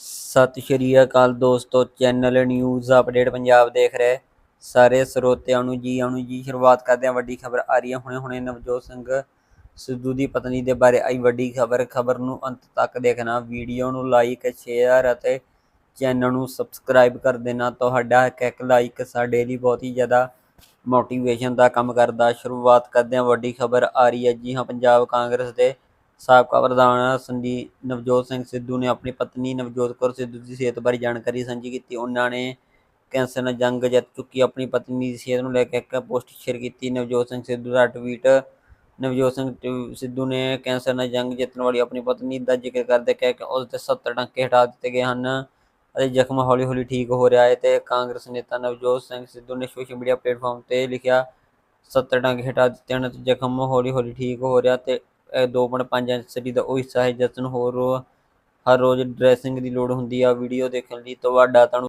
ਸਤਿ ਸ਼੍ਰੀ ਅਕਾਲ ਦੋਸਤੋ channel news update Punjab ਦੇਖ ਰਹੇ। ਸਾਰੇ ਸਰੋਤਿਆਂ ਨੂੰ ਜੀ, ਆਉਣ ਜੀ, ਸ਼ੁਰੂਆਤ ਕਰਦੇ ਹਾਂ ਵੱਡੀ ਖਬਰ ਆ ਰਹੀ ਹੈ। ਹੁਣੇ ਹੁਣੇ ਨਵਜੋਤ ਸਿੰਘ ਸਿੱਧੂ ਦੀ ਪਤਨੀ ਦੇ ਬਾਰੇ ਆਈ ਵੱਡੀ ਖਬਰ। ਖਬਰ ਨੂੰ ਅੰਤ ਤੱਕ ਦੇਖਣਾ ਵੀਡੀਓ ਨੂੰ ਲਾਈਕ ਸ਼ੇਅਰ ਅਤੇ ਚੈਨਲ ਨੂੰ ਸਬਸਕ੍ਰਾਈਬ ਕਰ ਦੇਣਾ। ਤੁਹਾਡਾ ਇੱਕ ਇੱਕ ਲਾਈਕ ਸਾਡੇ ਲਈ ਬਹੁਤ ਹੀ ਜ਼ਿਆਦਾ ਮੋਟੀਵੇਸ਼ਨ ਦਾ ਕੰਮ ਕਰਦਾ। ਸ਼ੁਰੂਆਤ ਕਰਦੇ ਹਾਂ ਵੱਡੀ ਖਬਰ ਆ ਰਹੀ ਹੈ ਜੀ, ਹਾਂ, ਪੰਜਾਬ ਕਾਂਗਰਸ ਦੇ ਸਾਬਕਾ ਪ੍ਰਧਾਨ ਸੰਦੀ ਨਵਜੋਤ ਸਿੰਘ ਸਿੱਧੂ ਨੇ ਆਪਣੀ ਪਤਨੀ ਨਵਜੋਤ ਕੌਰ ਸਿੱਧੂ ਦੀ ਸਿਹਤ ਬਾਰੇ ਜਾਣਕਾਰੀ ਸਾਂਝੀ ਕੀਤੀ। ਉਹਨਾਂ ਨੇ ਕੈਂਸਰ ਨਾਲ ਜੰਗ ਜਿੱਤ ਚੁੱਕੀ, ਆਪਣੀ ਪਤਨੀ ਦੀ ਸਿਹਤ ਨੂੰ ਲੈ ਕੇ ਇੱਕ ਪੋਸਟ ਸ਼ੇਅਰ ਕੀਤੀ। ਨਵਜੋਤ ਸਿੰਘ ਸਿੱਧੂ ਦਾ ਟਵੀਟ, ਨਵਜੋਤ ਸਿੰਘ ਟ- ਸਿੱਧੂ ਨੇ ਕੈਂਸਰ ਨਾਲ ਜੰਗ ਜਿੱਤਣ ਵਾਲੀ ਆਪਣੀ ਪਤਨੀ ਦਾ ਜ਼ਿਕਰ ਕਰਦੇ ਕਿਹਾ ਕਿ ਉਸ ਦੇ 70 ਟਾਂਕੇ ਹਟਾ ਦਿੱਤੇ ਗਏ ਹਨ ਅਤੇ ਜ਼ਖਮ ਹੌਲੀ ਹੌਲੀ ਠੀਕ ਹੋ ਰਿਹਾ ਹੈ ਤੇ ਕਾਂਗਰਸ ਨੇਤਾ ਨਵਜੋਤ ਸਿੰਘ ਸਿੱਧੂ ਨੇ ਸੋਸ਼ਲ ਮੀਡੀਆ ਪਲੇਟਫਾਰਮ ਤੇ ਲਿਖਿਆ 70 ਟਾਂਕੇ ਹਟਾ ਦਿੱਤੇ ਹਨ ਤੇ ਜ਼ਖਮ ਹੌਲੀ ਹੌਲੀ ਠੀਕ ਹੋ ਰਿਹਾ ਤੇ 2.5 ਇੰਚ ਦਾ ਉਹ ਹਿੱਸਾ ਹੈ, ਜਿਸ ਨੂੰ ਹੋਰ ਰੋ- ਹਰ ਰੋਜ਼ ਡਰੈਸਿੰਗ ਦੀ ਲੋੜ ਹੁੰਦੀ ਆ ਵੀਡੀਓ ਦੇਖਣ ਲਈ, ਤੁਹਾਡਾ ਤੁਹਾਨੂੰ